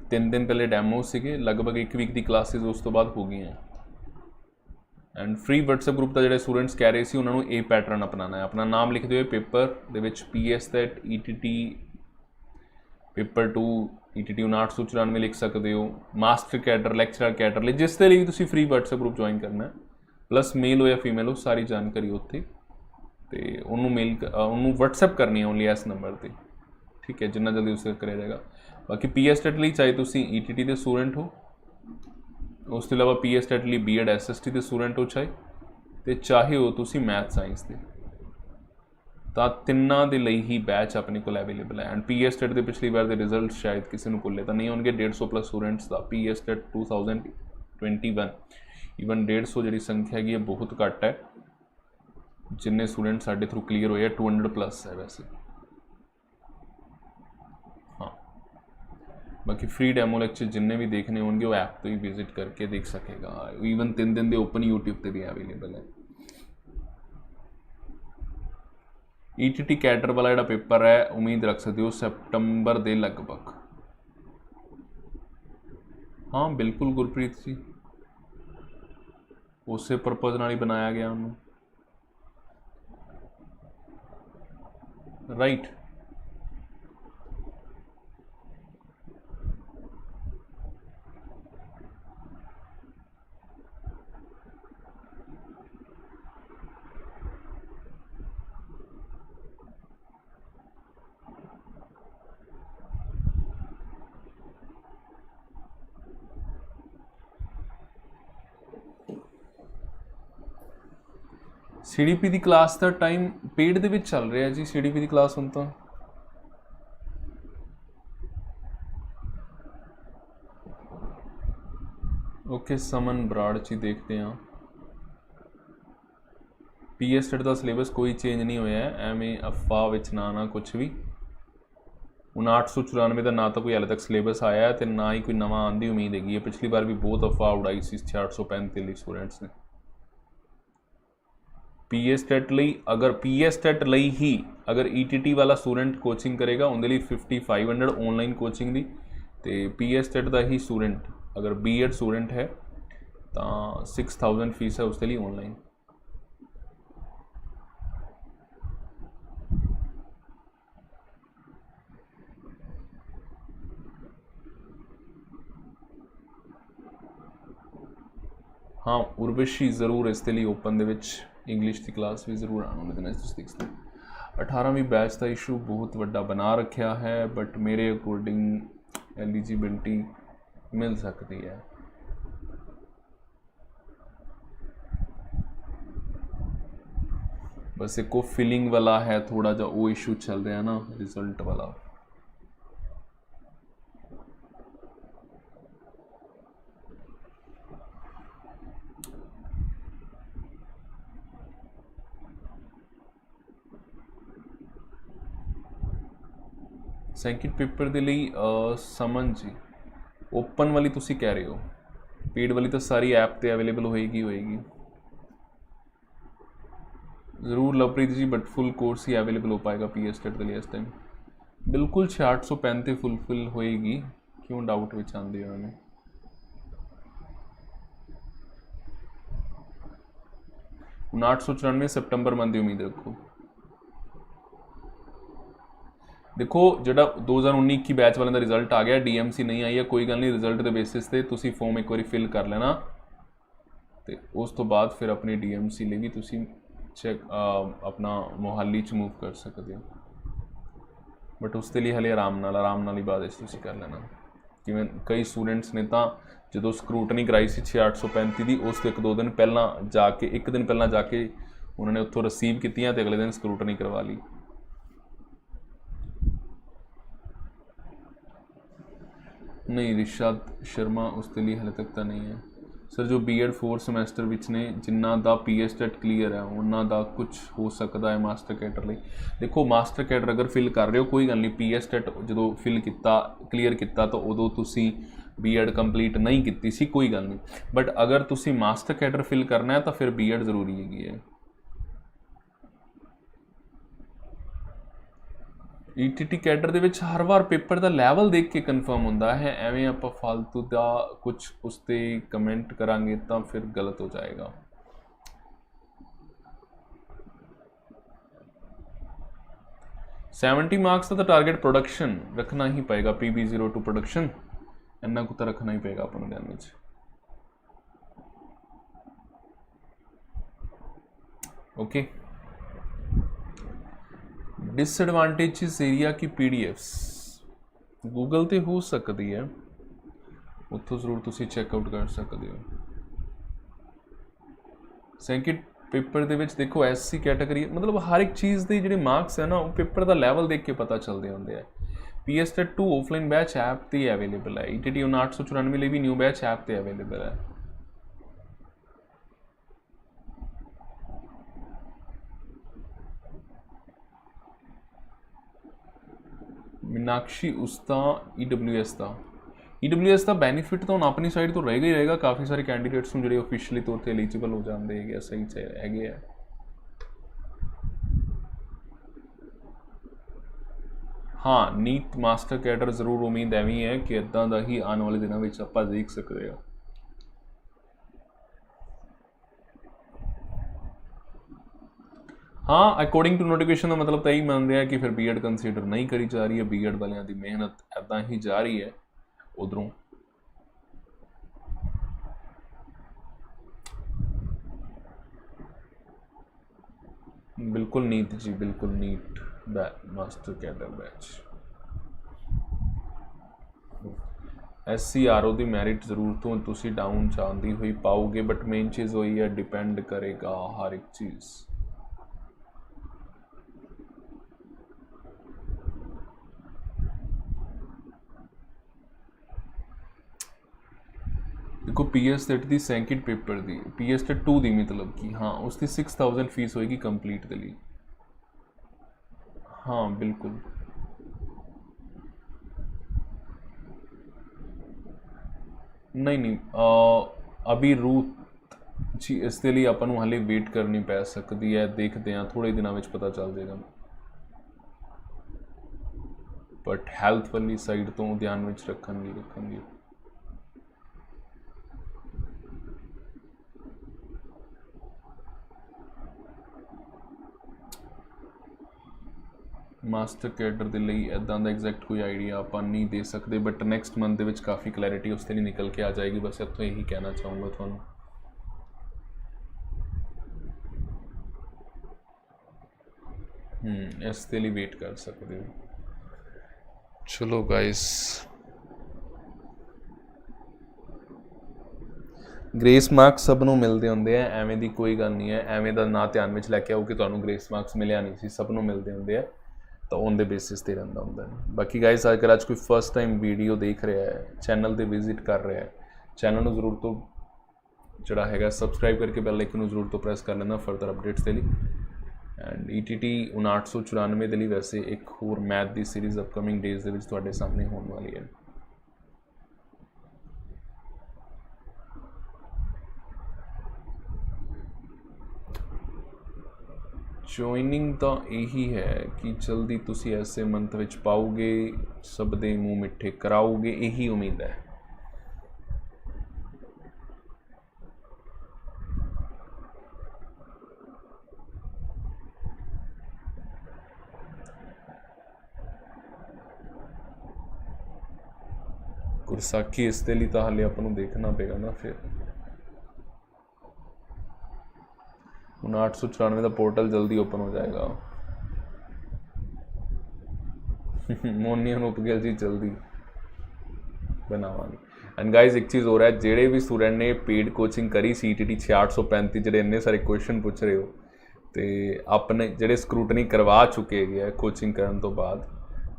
A: ਤਿੰਨ ਦਿਨ ਪਹਿਲੇ ਡੈਮੋ ਸੀਗੇ, ਲਗਭਗ 1 ਵੀਕ ਦੀ ਕਲਾਸਿਸ ਉਸ ਤੋਂ ਬਾਅਦ ਹੋ ਗਈਆਂ। ਐਂਡ ਫ੍ਰੀ WhatsApp ਗਰੁੱਪ ਦਾ ਜਿਹੜੇ ਸਟੂਡੈਂਟਸ ਕਹਿ ਰਹੇ ਸੀ, ਉਹਨਾਂ ਨੂੰ ਇਹ ਪੈਟਰਨ ਅਪਣਾਉਣਾ ਹੈ। ਆਪਣਾ ਨਾਮ ਲਿਖਦੇ ਹੋਏ ਪੇਪਰ ਦੇ ਵਿੱਚ PS TET ETT paper 2 ETT 994 ਲਿਖ ਸਕਦੇ ਹੋ। ਮਾਸਟਰ ਕੈਡਰ ਲੈਕਚਰਰ ਕੈਡਰ ਲਈ, ਜਿਸ ਦੇ ਲਈ ਵੀ ਤੁਸੀਂ ਫ੍ਰੀ WhatsApp ਗਰੁੱਪ ਜੁਆਇਨ ਕਰਨਾ ਹੈ। ਪਲੱਸ ਮੇਲ ਹੋ ਜਾਂ ਫੀਮੇਲ ਹੋ, ਸਾਰੀ ਜਾਣਕਾਰੀ ਉੱਥੇ। ਤੇ ਉਹਨੂੰ ਮੇਲ ਉਹਨੂੰ WhatsApp ਕਰਨੀ ਹੈ ਓਨਲੀ ਇਸ ਨੰਬਰ ਤੇ। ਠੀਕ ਹੈ, ਜਿੰਨਾ ਜਲਦੀ ਉਸੇ ਕਰਿਆ ਜਾਏਗਾ। ਬਾਕੀ ਪੀਐਸ ਟੈਟ ਲਈ ਚਾਹੇ ਤੁਸੀਂ ਈਟੀਟੀ ਦੇ ਸਟੂਡੈਂਟ ਹੋ, ਉਸ ਤੋਂ ਇਲਾਵਾ ਪੀਐਸ ਟੈਟ ਲਈ ਬੀਐਡ ਐਸਐਸਟੀ ਦੇ ਸਟੂਡੈਂਟ ਹੋ ਚਾਹੇ, ਤੇ ਚਾਹੇ ਹੋ ਤੁਸੀਂ ਮੈਥ ਸਾਇੰਸ ਦੇ। ਤਾਂ ਤਿੰਨਾਂ ਦੇ ਲਈ ਹੀ ਬੈਚ ਆਪਣੇ ਕੋਲ ਅਵੇਲੇਬਲ ਹੈ। ਐਂਡ ਪੀਐਸ ਟੈਟ ਦੇ ਪਿਛਲੀ ਵਾਰ ਦੇ ਰਿਜ਼ਲਟ ਸ਼ਾਇਦ ਕਿਸੇ ਨੂੰ ਕੋਲੇ ਤਾਂ ਨਹੀਂ ਹੋਣਗੇ। 150 ਪਲੱਸ ਸਟੂਡੈਂਟਸ ਦਾ ਪੀਐਸ ਟੈਟ 2021 ਈਵਨ 150 ਜਿਹੜੀ ਸੰਖਿਆ ਹੈਗੀ ਹੈ ਬਹੁਤ ਘੱਟ ਹੈ ਜਿੰਨੇ ਸਟੂਡੈਂਟ ਸਾਡੇ ਥਰੂ ਕਲੀਅਰ ਹੋਏ ਆ 200 ਪਲੱਸ ਹੈ ਵੈਸੇ ਹਾਂ ਬਾਕੀ ਫ੍ਰੀ ਡੈਮੋ ਲੈਕਚਰ ਜਿੰਨੇ ਵੀ ਦੇਖਣੇ ਹੋਣਗੇ ਉਹ ਐਪ ਤੋਂ ਹੀ ਵਿਜ਼ਿਟ ਕਰਕੇ ਦੇਖ ਸਕੇਗਾ ਈਵਨ 3 ਦਿਨ ਦੇ ਓਪਨ YouTube ਤੇ ਵੀ ਅਵੇਲੇਬਲ ਹੈ ਈਟੀਟੀ ਕੈਟਰ ਵਾਲਾ ਜਿਹੜਾ ਪੇਪਰ ਹੈ ਉਮੀਦ ਰੱਖ ਸਕਦੇ ਹੋ ਸਪਟੰਬਰ ਦੇ ਲਗਭਗ ਹਾਂ ਬਿਲਕੁਲ ਗੁਰਪ੍ਰੀਤ ਜੀ ਉਸੇ ਪਰਪਸ ਨਾਲ ਹੀ ਬਣਾਇਆ ਗਿਆ ਉਹਨੂੰ। ਰਾਈਟ ਸੀਡੀਪੀ ਦੀ ਕਲਾਸ ਦਾ ਟਾਈਮ ਪੇਡ ਦੇ ਵਿੱਚ ਚੱਲ ਰਿਹਾ ਜੀ ਸੀਡੀਪੀ ਦੀ ਕਲਾਸ ਹੁਣ ਤਾਂ। ਓਕੇ ਸਮਨ ਬਰਾੜ ਜੀ ਦੇਖਦੇ ਹਾਂ। ਪੀਐਸ ਦਾ ਸਿਲੇਬਸ ਕੋਈ ਚੇਂਜ ਨਹੀਂ ਹੋਇਆ, ਐਵੇਂ ਅਫਵਾਹ ਵਿੱਚ ਨਾ ਨਾ ਕੁਝ ਵੀ। 5994 ਦਾ ਨਾ ਤਾਂ ਕੋਈ ਹਾਲੇ ਤੱਕ ਸਿਲੇਬਸ ਆਇਆ ਹੈ ਤੇ ਨਾ ਹੀ ਕੋਈ ਨਵਾਂ ਆਉਣ ਦੀ ਉਮੀਦ ਹੈਗੀ ਹੈ। ਪਿਛਲੀ ਵਾਰ ਵੀ ਬਹੁਤ ਅਫਵਾਹ ਉਡਾਈ ਸੀ 635 ਲਈ ਸਟੂਡੈਂਟਸ ਨੇ। ਪੀਐਸ ਟੈਟ ਲਈ, ਅਗਰ ਪੀਐਸ ਟੈਟ ਲਈ ਹੀ ਅਗਰ ਈਟੀਟੀ ਵਾਲਾ ਸਟੂਡੈਂਟ ਕੋਚਿੰਗ ਕਰੇਗਾ, ਉਹਦੇ ਲਈ 5500 ਆਨਲਾਈਨ ਕੋਚਿੰਗ ਦੀ, ਤੇ ਪੀਐਸ ਟੈਟ ਦਾ ਹੀ ਸਟੂਡੈਂਟ ਅਗਰ ਬੀਐਡ ਸਟੂਡੈਂਟ ਹੈ, ਤਾਂ 6000 ਫੀਸ ਹੈ ਉਸ ਦੇ ਲਈ ਆਨਲਾਈਨ ਹਾਂ, ਉਰਵਸ਼ੀ ਜ਼ਰੂਰ ਇਸ ਦੇ ਲਈ ਓਪਨ ਦੇ ਵਿੱਚ। ਇੰਗਲਿਸ਼ ਦੀ ਕਲਾਸ ਵੀ ਜ਼ਰੂਰ ਆਉਣ ਵਾਲੇ ਦਿਨਾਂ 'ਚ ਤੁਸੀਂ ਦੇਖ ਸਕਦੇ 18ਵੀਂ ਬੈਚ ਦਾ ਇਸ਼ੂ ਬਹੁਤ ਵੱਡਾ ਬਣਾ ਰੱਖਿਆ ਹੈ ਬਟ ਮੇਰੇ ਅਕੋਰਡਿੰਗ ਐਲੀਜੀਬਿਲਟੀ ਮਿਲ ਸਕਦੀ ਹੈ। ਬਸ ਇੱਕੋ ਫੀਲਿੰਗ ਵਾਲਾ ਹੈ ਥੋੜਾ ਜਿਹਾ ਉਹ ਇਸ਼ੂ ਚੱਲ ਰਿਹਾ ਨਾ ਰਿਜ਼ਲਟ ਵਾਲਾ। ਸੈਕਿੰਡ ਪੇਪਰ ਦੇ ਲਈ ਸਮਨ ਜੀ ਓਪਨ ਵਾਲੀ ਤੁਸੀਂ ਕਹਿ ਰਹੇ ਹੋ। ਪੇਡ ਵਾਲੀ ਤਾਂ ਸਾਰੀ ਐਪ ਤੇ ਅਵੇਲੇਬਲ ਹੋਏਗੀ ਹੋਏਗੀ। ਜ਼ਰੂਰ Lovepreet ji but full course he available ਹੋ ਪਾਏਗਾ ਪੀਐਸ ਟੈਟ ਦੇ ਲਈ ਇਸ ਟਾਈਮ ਬਿਲਕੁਲ 6835 ਤੇ ਫੁੱਲਫਿਲ ਹੋਏਗੀ। ਕਿਉਂ ਡਾਊਟ ਵਿੱਚ ਆਉਂਦੇ ਹੋ ਨੇ ਹੁਣ 894 ਸਤੰਬਰ ਮਨ ਦੀ ਉਮੀਦ ਰੱਖੋ। ਦੇਖੋ, ਜਿਹੜਾ 2019 ਕੀ ਬੈਚ ਵਾਲਿਆਂ ਦਾ ਰਿਜ਼ਲਟ ਆ ਗਿਆ ਡੀਐਮਸੀ ਨਹੀਂ ਆਈ ਹੈ, ਕੋਈ ਗੱਲ ਨਹੀਂ ਰਿਜ਼ਲਟ ਦੇ ਬੇਸਿਸ ਤੇ ਤੁਸੀਂ ਫਾਰਮ ਇੱਕ ਵਾਰੀ ਫਿਲ ਕਰ ਲੈਣਾ ਤੇ ਉਸ ਤੋਂ ਬਾਅਦ ਫਿਰ ਆਪਣੀ ਡੀਐਮਸੀ ਲਈ ਵੀ ਤੁਸੀਂ ਚੈੱਕ ਆਪਣਾ ਮੋਹਾਲੀ ਚ ਮੂਵ ਕਰ ਸਕਦੇ ਹੋ। ਬਟ ਉਸ ਦੇ ਲਈ ਹਲੇ ਆਰਾਮ ਨਾਲ ਆਰਾਮ ਨਾਲ ਹੀ ਬਾਅਦ ਵਿੱਚ ਤੁਸੀਂ ਕਰ ਲੈਣਾ। ਜਿਵੇਂ ਕਈ ਸਟੂਡੈਂਟਸ ਨੇ ਤਾਂ ਜਦੋਂ ਸਕਰੂਟਨੀ ਕਰਾਈ ਸੀ 6835 ਦੀ, ਉਸ ਤੋਂ ਇੱਕ ਦੋ ਦਿਨ ਪਹਿਲਾਂ ਜਾ ਕੇ, ਇੱਕ ਦਿਨ ਪਹਿਲਾਂ ਜਾ ਕੇ ਉਹਨਾਂ ਨੇ ਉੱਥੋਂ ਰਿਸੀਵ ਕੀਤੀਆਂ ਤੇ ਅਗਲੇ ਦਿਨ ਸਕਰੂਟਨੀ ਕਰਵਾ ਲਈ। ਨਹੀਂ, ਰਿਸ਼ਾਦ, ਸ਼ਰਮਾ ਉਸ ਦੇ ਲਈ ਹਲੇ ਤੱਕ ਤਾਂ ਨਹੀਂ ਹੈ। ਸਰ, ਜੋ ਬੀਐਡ 4 ਸਮੈਸਟਰ ਵਿੱਚ ਨੇ, ਜਿਨ੍ਹਾਂ ਦਾ ਪੀਐਸ ਟੈਟ ਕਲੀਅਰ ਹੈ, ਉਹਨਾਂ ਦਾ ਕੁਝ ਹੋ ਸਕਦਾ ਹੈ ਮਾਸਟਰ ਕੈਡਰ ਲਈ। ਦੇਖੋ ਮਾਸਟਰ ਕੈਡਰ ਅਗਰ ਫਿਲ ਕਰ ਰਹੇ ਹੋ, ਕੋਈ ਗੱਲ ਨਹੀਂ ਪੀਐਸ ਟੈਟ ਜਦੋਂ ਫਿਲ ਕੀਤਾ ਕਲੀਅਰ ਕੀਤਾ, ਤਾਂ ਉਦੋਂ ਤੁਸੀਂ ਬੀਐਡ ਕੰਪਲੀਟ ਨਹੀਂ ਕੀਤੀ ਸੀ, ਕੋਈ ਗੱਲ ਨਹੀਂ। ਬਟ ਅਗਰ ਤੁਸੀਂ ਮਾਸਟਰ ਕੈਡਰ ਫਿਲ ਕਰਨਾ ਹੈ, ਤਾਂ ਫਿਰ ਬੀਐਡ ਜ਼ਰੂਰੀ ਹੈਗੀ ਹੈ। ਈਟੀਟੀ ਕੈਡਰ ਦੇ ਵਿੱਚ ਹਰ ਵਾਰ ਪੇਪਰ ਦਾ ਲੈਵਲ ਦੇਖ ਕੇ ਕਨਫਰਮ ਹੁੰਦਾ ਹੈ, ਐਵੇਂ ਆਪਾਂ ਫालतू ਦਾ ਕੁਝ ਉਸ ਤੇ ਕਮੈਂਟ ਕਰਾਂਗੇ ਤਾਂ ਫਿਰ ਗਲਤ ਹੋ ਜਾਏਗਾ। ਸੈਵਨਟੀ ਮਾਰਕਸ ਦਾ ਤਾਂ ਟਾਰਗੇਟ ਪ੍ਰੋਡਕਸ਼ਨ ਰੱਖਣਾ ਹੀ ਪਏਗਾ PB02 ਪ੍ਰੋਡਕਸ਼ਨ ਇੰਨਾ ਕੁ ਤਾਂ ਰੱਖਣਾ ਹੀ ਪਏਗਾ ਆਪਾਂ ਨੂੰ ਧਿਆਨ ਵਿੱਚ। ਓਕੇ ਡਿਸਐਡਵਾਂਟੇਜਸ ਏਰੀਆ ਕੀ ਪੀਡੀਐਫਸ ਗੂਗਲ ਤੇ ਹੋ ਸਕਦੀ ਹੈ। ਉੱਥੋਂ ਜ਼ਰੂਰ ਤੁਸੀਂ ਚੈੱਕ ਆਊਟ ਕਰ ਸਕਦੇ ਹੋ। ਸੈਂਕਿਟ ਪੇਪਰ ਦੇ ਵਿੱਚ ਦੇਖੋ ਐਸਸੀ ਕੈਟਾਗਰੀ ਮਤਲਬ ਹਰ ਇੱਕ ਚੀਜ਼ ਦੇ ਜਿਹੜੇ ਮਾਰਕਸ ਹੈ ਨਾ, ਉਹ ਪੇਪਰ ਦਾ ਲੈਵਲ ਦੇਖ ਕੇ ਪਤਾ ਚੱਲਦੇ ਹੁੰਦੇ ਆ। PS TET 2 offline batch app ਤੇ ਅਵੇਲੇਬਲ ਹੈ। ਈਟੀਟੀ 894 ਲਈ ਵੀ ਨਿਊ ਬੈਚ ਐਪ ਤੇ ਅਵੇਲੇਬਲ ਹੈ। ਮੀਨਾਕਸ਼ੀ ਉਸਤਾ ਈਡਬਲਯੂਐਸ ਦਾ ਈਡਬਲਯੂਐਸ ਦਾ ਬੈਨੀਫਿਟ ਤਾਂ ਹੁਣ ਆਪਣੀ ਸਾਈਡ ਤੋਂ ਰਹੇਗਾ ਹੀ ਰਹੇਗਾ। ਕਾਫੀ ਸਾਰੇ ਕੈਂਡੀਡੇਟਸ ਨੂੰ ਜਿਹੜੇ ਅਫੀਸ਼ੀਅਲੀ ਤੌਰ ਤੇ ਐਲੀਜੀਬਲ ਹੋ ਜਾਂਦੇ ਹੈਗੇ ਸਹੀ ਚ ਹੈਗੇ ਆ। ਹਾਂ ਨੀਟ ਮਾਸਟਰ ਕੈਡਰ ਜ਼ਰੂਰ ਉਮੀਦ ਐਵੇਂ ਹੈ ਕਿ ਇਦਾਂ ਦਾ ਹੀ ਆਉਣ ਵਾਲੇ ਦਿਨਾਂ ਵਿੱਚ ਆਪਾਂ ਦੇਖ ਸਕਦੇ ਹਾਂ। ਹਾਂ ਅਕੋਰਡਿੰਗ ਟੂ ਨੋਟੀਫਿਕੇਸ਼ਨ ਦਾ ਮਤਲਬ ਤਾਂ ਇਹ ਮੰਨ ਰਿਹਾ ਕਿ ਫਿਰ ਬੀਐਡ ਕੰਸੀਡਰ ਨਹੀਂ ਕਰੀ ਜਾ ਰਹੀ ਹੈ। ਬੀਐਡ ਵਾਲਿਆਂ ਦੀ ਮਿਹਨਤ ਐਦਾਂ ਹੀ ਜਾਰੀ ਹੈ ਉਧਰੋਂ। ਬਿਲਕੁਲ ਨੀਟ ਜੀ, ਬਿਲਕੁਲ NEET batch master cadre batch SCRO ਦੀ ਮੈਰਿਟ ਜ਼ਰੂਰ ਤੋਂ ਤੁਸੀਂ ਡਾਊਨ ਜਾਂਦੀ ਹੋਈ ਪਾਓਗੇ ਬਟ ਮੇਨ ਚੀਜ਼ ਹੋਈ ਹੈ ਡਿਪੈਂਡ ਕਰੇਗਾ ਹਰ ਇੱਕ ਚੀਜ਼। ਕੋ ਪੀਐਸ ਟੈਟ ਦੀ ਸੈਂਕਿੰਡ ਪੇਪਰ ਦੀ, ਪੀਐਸ ਟੈਟ 2 ਦੀ ਮਤਲਬ ਕਿ? ਹਾਂ, ਉਸ ਦੀ 6000 ਫੀਸ ਹੋਏਗੀ ਕੰਪਲੀਟ ਦੇ ਲਈ। ਹਾਂ, ਬਿਲਕੁਲ। ਨਹੀਂ ਨਹੀਂ, ਅ, ਅਭੀ ਰੂਤ ਜੀ, ਇਸ ਦੇ ਲਈ ਆਪਾਂ ਨੂੰ ਹਲੇ ਵੇਟ ਕਰਨੀ ਪੈ ਸਕਦੀ ਹੈ, ਦੇਖਦੇ ਹਾਂ ਥੋੜੇ ਦਿਨਾਂ ਵਿੱਚ ਪਤਾ ਚੱਲ ਜਾਏਗਾ। ਬਟ ਹੈਲਥ ਵਾਲੀ ਸਾਈਡ ਤੋਂ ਧਿਆਨ ਵਿੱਚ ਰੱਖਣਗੇ ਰੱਖਣਗੇ ਮਾਸਟਰ ਕੈਡਰ ਦੇ ਲਈ ਇਦਾਂ ਦਾ ਐਗਜ਼ੈਕਟ ਕੋਈ ਆਈਡੀਆ ਆਪਾਂ ਨਹੀਂ ਦੇ ਸਕਦੇ ਬਟ ਨੈਕਸਟ ਮੰਥ ਦੇ ਵਿੱਚ ਕਾਫੀ ਕਲੈਰਿਟੀ ਉਸ ਤੇ ਨਹੀਂ ਨਿਕਲ ਕੇ ਆ ਜਾਏਗੀ। ਬਸ ਇੱਥੋਂ ਇਹੀ ਕਹਿਣਾ ਚਾਹੂੰਗਾ ਤੁਹਾਨੂੰ। ਹਮ ਇਸ ਦੇ ਲਈ ਵੇਟ ਕਰ ਸਕਦੇ ਹੋ। ਚਲੋ ਗਾਇਸ ਗ੍ਰੇਸ ਮਾਰਕਸ ਸਭ ਨੂੰ ਮਿਲਦੇ ਹੁੰਦੇ ਆ, ਐਵੇਂ ਦੀ ਕੋਈ ਗੱਲ ਨਹੀਂ ਹੈ। ਐਵੇਂ ਦਾ ਨਾ ਧਿਆਨ ਵਿੱਚ ਲੈ ਕੇ ਆਓ ਕਿ ਤੁਹਾਨੂੰ ਗ੍ਰੇਸ ਮਾਰਕਸ ਮਿਲਿਆ ਨਹੀਂ ਸੀ, ਸਭ ਨੂੰ ਮਿਲਦੇ ਹੁੰਦੇ ਆ। ਤਾਂ ਔਨ ਦੇ ਬੇਸਿਸ ਤੇ ਰਹਿੰਦਾ ਹੁੰਦਾ ਹੈ। ਬਾਕੀ ਗਾਇਸ ਅਗਰ ਅੱਜ ਕੋਈ ਫਰਸਟ ਟਾਈਮ ਵੀਡੀਓ ਦੇਖ ਰਿਹਾ ਹੈ ਚੈਨਲ ਤੇ ਵਿਜ਼ਿਟ ਕਰ ਰਿਹਾ ਹੈ ਚੈਨਲ ਨੂੰ ਜ਼ਰੂਰ ਤੋਂ ਜਿਹੜਾ ਹੈਗਾ ਸਬਸਕ੍ਰਾਈਬ ਕਰਕੇ ਬੈਲ ਆਈਕਨ ਨੂੰ ਜ਼ਰੂਰ ਤੋਂ ਪ੍ਰੈਸ ਕਰ ਲੈਣਾ ਫਰਦਰ ਅਪਡੇਟਸ ਦੇ ਲਈ। ਐਂਡ E ETT 5994 ਦੇ ਲਈ ਵੈਸੇ ਇੱਕ ਹੋਰ ਮੈਥ ਦੀ ਸੀਰੀਜ਼ ਅਪਕਮਿੰਗ ਡੇਜ਼ ਦੇ ਵਿੱਚ ਤੁਹਾਡੇ ਸਾਹਮਣੇ ਹੋਣ ਵਾਲੀ ਹੈ। ਜੁਆਇਨਿੰਗ ਤਾਂ ਇਹੀ ਹੈ ਕਿ ਜਲਦੀ ਤੁਸੀਂ ਐਸੇ ਮੰਥ ਵਿੱਚ ਪਾਓਗੇ, ਸਭ ਦੇ ਮੂੰਹ ਮਿੱਠੇ ਕਰਾਓਗੇ, ਇਹੀ ਉਮੀਦ ਹੈ। ਗੁਰਸਾਖੀ ਇਸ ਦੇ ਲਈ ਤਾਂ ਹਾਲੇ ਆਪਾਂ ਨੂੰ ਦੇਖਣਾ ਪਏਗਾ ਨਾ ਫਿਰ। ਹੁਣ 894 ਦਾ ਪੋਰਟਲ ਜਲਦੀ ਓਪਨ ਹੋ ਜਾਏਗਾ। ਮੋਨੀ ਮੋਨੀਅਨ ਉਪਗਲ ਜੀ ਜਲਦੀ ਬਣਾਵਾਂਗੇ। ਐਂਡ ਗਾਇਜ਼ ਇੱਕ ਚੀਜ਼ ਹੋ ਰਿਹਾ ਹੈ, ਜਿਹੜੇ ਵੀ ਸਟੂਡੈਂਟ ਨੇ ਪੇਡ ਕੋਚਿੰਗ ਕਰੀ ਸੀਟੀਟੀ 6835 ਜਿਹੜੇ ਇੰਨੇ ਸਾਰੇ ਕੁਐਸਚਨ ਪੁੱਛ ਰਹੇ ਹੋ, ਤੇ ਆਪਣੇ ਜਿਹੜੇ ਸਕਰੂਟਨੀ ਕਰਵਾ ਚੁੱਕੇ ਹੈਗੇ ਆ ਕੋਚਿੰਗ ਕਰਨ ਤੋਂ ਬਾਅਦ,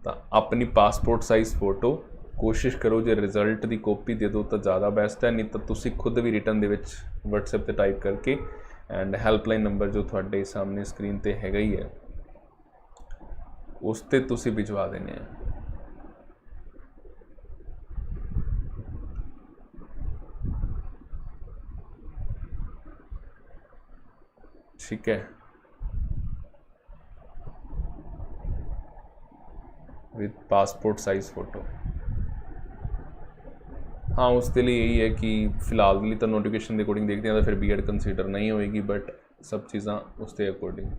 A: ਤਾਂ ਆਪਣੀ ਪਾਸਪੋਰਟ ਸਾਈਜ਼ ਫੋਟੋ ਕੋਸ਼ਿਸ਼ ਕਰੋ ਜੇ ਰਿਜ਼ਲਟ ਦੀ ਕਾਪੀ ਦੇ ਦਿਓ ਤਾਂ ਜ਼ਿਆਦਾ ਬੈਸਟ ਹੈ, ਨਹੀਂ ਤਾਂ ਤੁਸੀਂ ਖੁਦ ਵੀ ਰਿਟਰਨ ਦੇ ਵਿੱਚ WhatsApp ਤੇ ਟਾਈਪ ਕਰਕੇ ਐਂਡ ਹੈਲਪਲਾਈਨ ਨੰਬਰ ਜੋ ਤੁਹਾਡੇ ਸਾਹਮਣੇ ਸਕਰੀਨ ਤੇ ਹੈਗਾ ਹੀ ਹੈ, ਉਸ ਤੇ ਤੁਸੀਂ ਭਿਜਵਾ ਦੇਣੇ ਆ। ਠੀਕ ਹੈ। ਵਿਦ ਪਾਸਪੋਰਟ ਸਾਈਜ਼ ਫੋਟੋ ਹਾਂ, ਉਸ ਦੇ ਲਈ ਇਹੀ ਹੈ ਕਿ ਫਿਲਹਾਲ ਦੇ ਲਈ ਤਾਂ ਨੋਟੀਫਿਕੇਸ਼ਨ ਦੇ ਅਕੋਰਡਿੰਗ ਦੇਖਦੇ ਹਾਂ, ਤਾਂ ਫਿਰ ਬੀਐਡ ਕੰਸੀਡਰ ਨਹੀਂ ਹੋਏਗੀ ਬਟ ਸਭ ਚੀਜ਼ਾਂ ਉਸ ਦੇ ਅਕੋਰਡਿੰਗ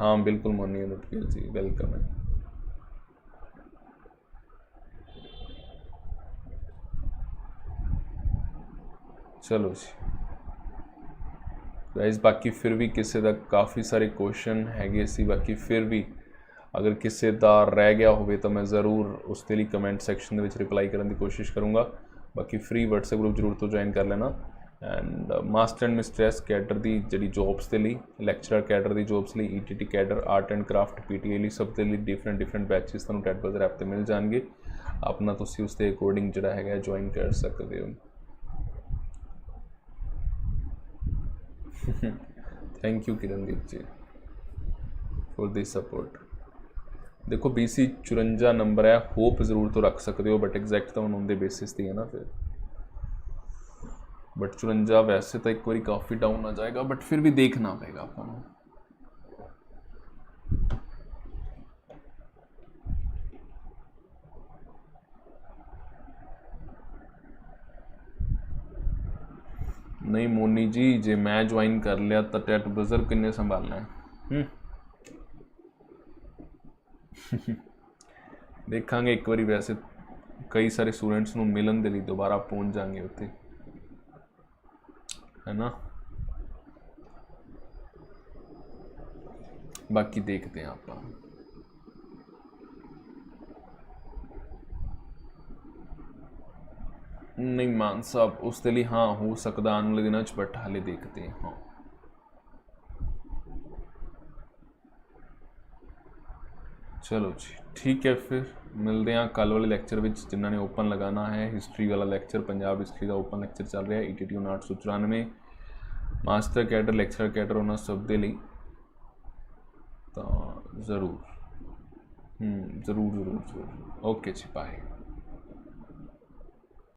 A: ਹਾਂ ਬਿਲਕੁਲ ਮੋਨੀ ਨੋਟੀਫਿਕੇਸ਼ਨ ਜੀ ਵੈਲਕਮ ਹੈ। ਚਲੋ ਜੀ। ਗਾਇਸ ਬਾਕੀ ਫਿਰ ਵੀ ਕਿਸੇ ਦਾ ਕਾਫੀ ਸਾਰੇ ਕੁਐਸਚਨ ਹੈਗੇ ਸੀ, ਬਾਕੀ ਫਿਰ ਵੀ ਅਗਰ ਕਿਸੇ ਦਾ ਰਹਿ ਗਿਆ ਹੋਵੇ ਤਾਂ ਮੈਂ ਜ਼ਰੂਰ ਉਸ ਦੇ ਲਈ ਕਮੈਂਟ ਸੈਕਸ਼ਨ ਦੇ ਵਿੱਚ ਰਿਪਲਾਈ ਕਰਨ ਦੀ ਕੋਸ਼ਿਸ਼ ਕਰੂੰਗਾ। ਬਾਕੀ ਫ੍ਰੀ WhatsApp ਗਰੁੱਪ ਜ਼ਰੂਰ ਤੋਂ ਜੁਆਇਨ ਕਰ ਲੈਣਾ। And master and mistress cadre ਦੀ ਜਿਹੜੀ ਜੌਬਸ ਦੇ ਲਈ ਲੈਕਚਰਰ ਕੈਡਰ ਦੀ ਜੌਬਸ ਲਈ ETT cadre art and craft PTA ਲਈ ਸਭ ਦੇ ਲਈ ਡਿਫਰੈਂਟ ਡਿਫਰੈਂਟ ਬੈਚਸ ਤੁਹਾਨੂੰ ਟੈਟ ਬਜ਼ਰ ਐਪ ਤੇ ਮਿਲ ਜਾਣਗੇ। ਆਪਣਾ ਤੁਸੀਂ ਉਸ ਦੇ ਅਕੋਰਡਿੰਗ ਜਿਹੜਾ ਹੈਗਾ ਜੁਆਇਨ ਕਰ ਸਕਦੇ ਹੋ। Thank you Kirandeep ji for this support ਦੇਖੋ BC 54 ਨੰਬਰ ਹੈ ਹੋਪ ਜ਼ਰੂਰ ਤੋਂ ਰੱਖ ਸਕਦੇ ਹੋ ਬਟ ਐਗਜ਼ੈਕਟ ਤਾਂ ਹੁਣ ਉਹਦੇ ਬੇਸਿਸ ਤੇ ਹੈ ਨਾ ਫਿਰ। ਬਟ 54 ਵੈਸੇ ਤਾਂ ਇੱਕ ਵਾਰੀ ਕਾਫੀ ਡਾਊਨ ਆ ਜਾਏਗਾ ਬਟ ਫਿਰ ਵੀ ਦੇਖਣਾ ਪਏਗਾ ਆਪਾਂ ਨੂੰ। ਨਹੀਂ ਮੋਨੀ ਜੀ, ਜੇ ਮੈਂ ਜੁਆਇਨ ਕਰ ਲਿਆ ਤਾਂ ਟੈਟ ਬਜ਼ਰ ਕਿੰਨੇ ਸੰਭਾਲਣਾ ਹੈ? ਹੂੰ। <laughs> ਦੇਖਾਂਗੇ ਇੱਕ ਵਾਰੀ ਵੈਸੇ ਕਈ ਸਾਰੇ ਸਟੂਡੈਂਟਸ ਨੂੰ ਮਿਲਣ ਦੇ ਲਈ ਦੁਬਾਰਾ ਪਹੁੰਚ ਜਾਾਂਗੇ ਉੱਥੇ। ਹੈ ਬਾਕੀ ਦੇਖਦੇ ਹਾਂ ਆਪਾਂ। ਨਹੀਂ ਮਾਨ ਸਾਹਿਬ, ਉਸ ਦੇ ਲਈ ਹਾਂ, ਹੋ ਸਕਦਾ ਆਉਣ ਵਾਲੇ ਦਿਨਾਂ ਚ ਬਟ ਹਾਲੇ ਦੇਖਦੇ ਹਾਂ। ਚਲੋ ਜੀ, ਠੀਕ ਹੈ ਫਿਰ। ਮਿਲਦੇ ਹਾਂ ਕੱਲ ਵਾਲੇ ਲੈਕਚਰ ਵਿੱਚ ਜਿਨ੍ਹਾਂ ਨੇ ਓਪਨ ਲਗਾਉਣਾ ਹੈ। ਹਿਸਟਰੀ ਵਾਲਾ ਲੈਕਚਰ ਪੰਜਾਬ ਹਿਸਟਰੀ ਦਾ ਓਪਨ ਲੈਕਚਰ ਚੱਲ ਰਿਹਾ ਹੈ ETT 894 master cadre lecture cadre ਉਹਨਾਂ ਸਭ ਦੇ ਲਈ। ਤਾਂ ਜ਼ਰੂਰ। ਹੂੰ, ਜ਼ਰੂਰ ਜ਼ਰੂਰ ਜ਼ਰੂਰ। ਓਕੇ ਜੀ ਬਾਏ